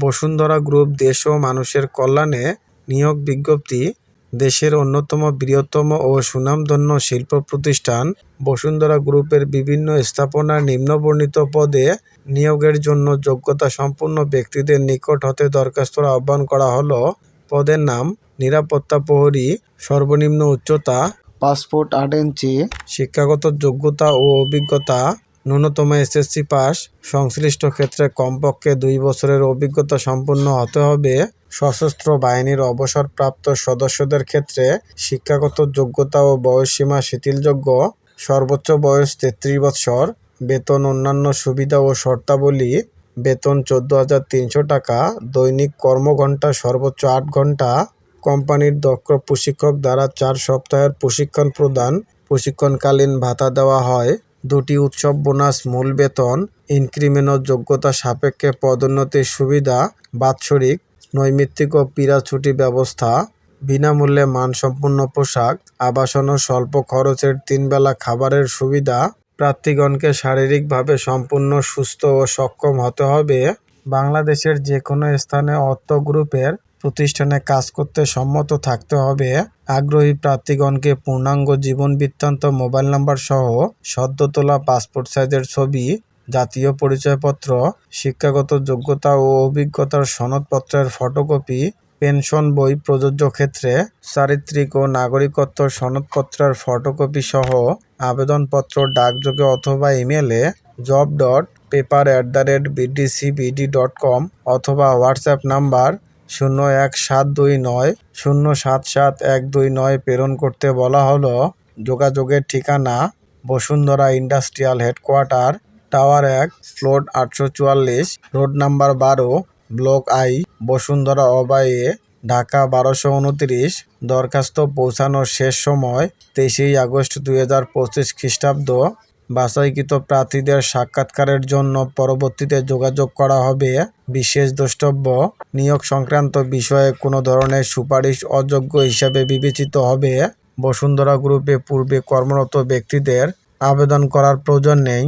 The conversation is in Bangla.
বসুন্ধরা গ্রুপ দেশ ও মানুষের কল্যাণে নিয়োগ বিজ্ঞপ্তি দেশের অন্যতম বৃহত্তম ও সুনামধন্য শিল্প প্রতিষ্ঠান বসুন্ধরা গ্রুপের বিভিন্ন স্থাপনার নিম্নবর্ণিত পদে নিয়োগের জন্য যোগ্যতা সম্পন্ন ব্যক্তিদের নিকট হতে দরখাস্ত আহ্বান করা হলো। পদের নাম নিরাপত্তা প্রহরী সর্বনিম্ন উচ্চতা পাসপোর্ট আট ইঞ্চি শিক্ষাগত যোগ্যতা ও অভিজ্ঞতা ন্যূনতম এসএসসি পাস। সংশ্লিষ্ট ক্ষেত্রে কমপক্ষে দুই বছরের অভিজ্ঞতা সম্পন্ন হতে হবে। সশস্ত্র বাহিনীর অবসরপ্রাপ্ত সদস্যদের ক্ষেত্রে শিক্ষাগত যোগ্যতা ও বয়সসীমা শিথিলযোগ্য। সর্বোচ্চ বয়স তেত্রিশ বৎসর। বেতন অন্যান্য সুবিধা ও শর্তাবলী। বেতন চোদ্দ হাজার তিনশো টাকা। দৈনিক কর্মঘণ্টা সর্বোচ্চ আট ঘণ্টা। কোম্পানির দক্ষ প্রশিক্ষক দ্বারা চার সপ্তাহের প্রশিক্ষণ প্রদান। প্রশিক্ষণকালীন ভাতা দেওয়া হয়। দুটি উৎসব বোনাস মূল বেতন, ইনক্রিমেন্ট যোগ্যতা সাপেক্ষে পদোন্নতির সুবিধা, বাৎসরিক, নৈমিত্তিক ও পীড়া ছুটি ব্যবস্থা, বিনামূল্যে মানসম্পন্ন পোশাক, আবাসন ও স্বল্প খরচের তিনবেলা খাবারের সুবিধা, প্রার্থীগণকে শারীরিকভাবে সম্পূর্ণ সুস্থ ও সক্ষম হতে হবে। বাংলাদেশের যে কোনো স্থানে অত্র গ্রুপের প্রতিষ্ঠানে কাজ করতে সম্মত থাকতে হবে। আগ্রহী প্রার্থীগণকে পূর্ণাঙ্গ জীবন বৃত্তান্ত মোবাইল নাম্বার সহ সদ্য তোলা পাসপোর্ট সাইজের ছবি, জাতীয় পরিচয়পত্র, শিক্ষাগত যোগ্যতা ও অভিজ্ঞতার সনদপত্রের ফটোকপি, পেনশন বই প্রযোজ্য ক্ষেত্রে চারিত্রিক ও নাগরিকত্ব সনদপত্রের ফটোকপি সহ আবেদনপত্র ডাকযোগে অথবা ইমেলে job dot paper at the rate bdcbd dot com অথবা হোয়াটসঅ্যাপ নাম্বার শূন্য এক সাত দুই নয়, শূন্য সাত সাত এক দুই নয় প্রেরণ করতে বলা হলো যোগাযোগের ঠিকানা বসুন্ধরা ইন্ডাস্ট্রিয়াল হেডকোয়ার্টার, টাওয়ার এক ফ্লোর আটশো চুয়াল্লিশ, রোড নাম্বার বারো, ব্লক আই, বসুন্ধরা অবায়ে ঢাকা বারোশো উনত্রিশ, দরখাস্ত পৌঁছানোর শেষ সময় তেইশেই আগস্ট দুই হাজার পঁচিশ খ্রিস্টাব্দ। বাছাইকৃত প্রার্থীদের সাক্ষাৎকারের জন্য পরবর্তীতে যোগাযোগ করা হবে, বিশেষ দ্রষ্টব্য, নিয়োগ সংক্রান্ত বিষয়ে কোনো ধরনের সুপারিশ অযোগ্য হিসাবে বিবেচিত হবে। বসুন্ধরা গ্রুপে পূর্বে কর্মরত ব্যক্তিদের আবেদন করার প্রয়োজন নেই।